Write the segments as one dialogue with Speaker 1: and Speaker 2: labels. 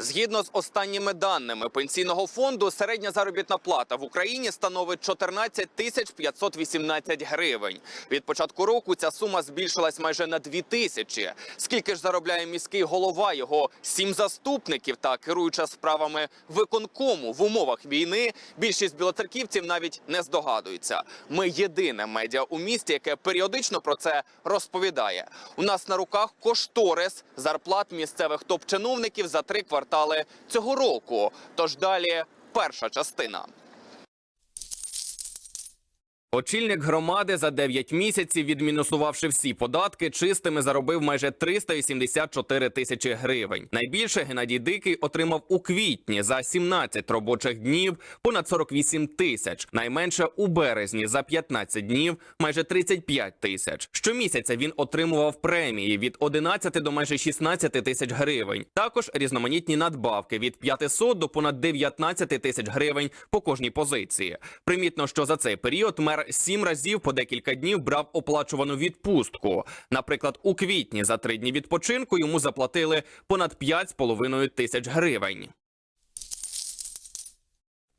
Speaker 1: Згідно з останніми даними пенсійного фонду, середня заробітна плата в Україні становить 14 тисяч 518 гривень. Від початку року ця сума збільшилась майже на 2 тисячі. Скільки ж заробляє міський голова, його сім заступників та керуюча справами виконкому в умовах війни, більшість білоцерківців навіть не здогадуються. Ми єдине медіа у місті, яке періодично про це розповідає. У нас на руках кошторис зарплат місцевих топ-чиновників за три квартали цього року. Тож далі перша частина. Очільник громади за 9 місяців, відмінусувавши всі податки, чистими заробив майже 384 тисячі гривень. Найбільше Геннадій Дикий отримав у квітні за 17 робочих днів понад 48 тисяч. Найменше у березні за 15 днів майже 35 тисяч. Щомісяця він отримував премії від 11 до майже 16 тисяч гривень. Також різноманітні надбавки від 500 до понад 19 тисяч гривень по кожній позиції. Примітно, що за цей період мер сім разів по декілька днів брав оплачувану відпустку. Наприклад, у квітні за три дні відпочинку йому заплатили понад 5,5 тисяч гривень.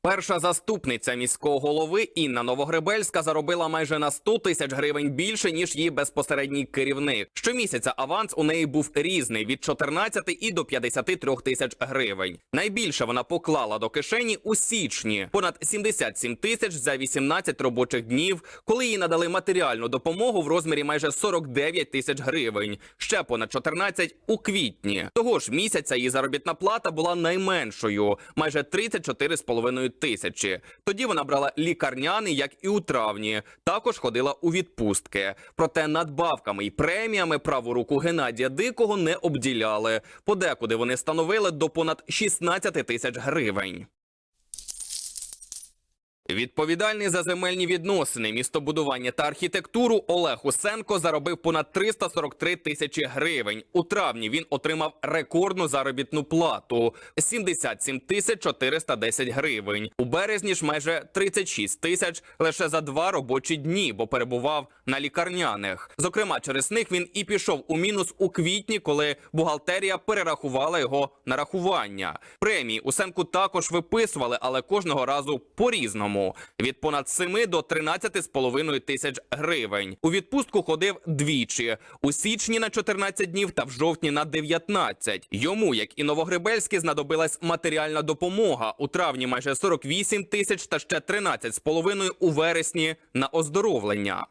Speaker 1: Перша заступниця міського голови Інна Новогребельська заробила майже на 100 тисяч гривень більше ніж її безпосередній керівник. Щомісяця аванс у неї був різний від 14 і до 53 тисяч гривень. Найбільше вона поклала до кишені у січні понад 77 тисяч за 18 робочих днів, коли їй надали матеріальну допомогу в розмірі майже 49 тисяч гривень. Ще понад 14 у квітні. Того ж місяця її заробітна плата була найменшою майже 34,5 тисячі. Тоді вона брала лікарняний, як і у травні. Також ходила у відпустки. Проте надбавками і преміями праву руку Геннадія Дикого не обділяли. Подекуди вони становили до понад 16 тисяч гривень. Відповідальний за земельні відносини, містобудування та архітектуру Олег Усенко заробив понад 343 тисячі гривень. У травні він отримав рекордну заробітну плату 77 тисяч 410 гривень. У березні ж майже 36 тисяч лише за два робочі дні, бо перебував на лікарняних. Зокрема, через них він і пішов у мінус у квітні, коли бухгалтерія перерахувала його нарахування. Премії Усенку також виписували, але кожного разу по-різному. Від понад 7 до 13,5 тисяч гривень. У відпустку ходив двічі у січні на 14 днів та в жовтні на 19. Йому, як і Новогребельський, знадобилась матеріальна допомога у травні майже 48 тисяч та ще 13,5 у вересні на оздоровлення.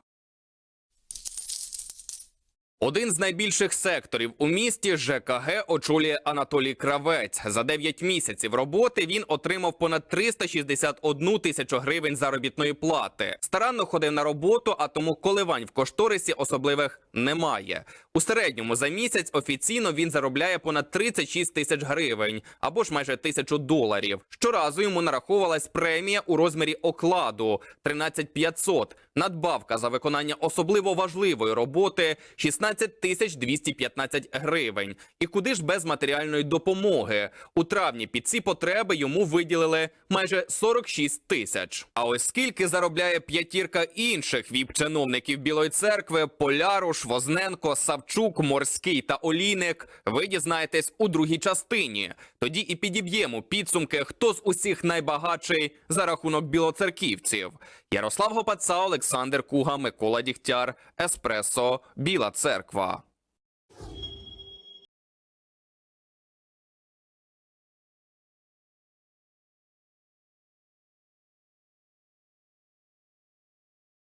Speaker 1: Один з найбільших секторів у місті ЖКГ очолює Анатолій Кравець. За 9 місяців роботи він отримав понад 361 тисячу гривень заробітної плати. Старанно ходив на роботу, а тому коливань в кошторисі особливих немає. У середньому за місяць офіційно він заробляє понад 36 тисяч гривень або ж майже тисячу доларів. Щоразу йому нараховувалась премія у розмірі окладу 13 500, надбавка за виконання особливо важливої роботи 16 тисяч 215 гривень. І куди ж без матеріальної допомоги? У травні під ці потреби йому виділили майже 46 тисяч. А ось скільки заробляє п'ятірка інших віп-чиновників Білої церкви Поляруш, Возненко, Савчук, Морський та Олійник, ви дізнаєтесь у другій частині. Тоді і підіб'ємо підсумки, хто з усіх найбагатший за рахунок білоцерківців. Ярослав Гопаца, Олександр Куга, Микола Дігтяр, Еспресо, Біла Церква.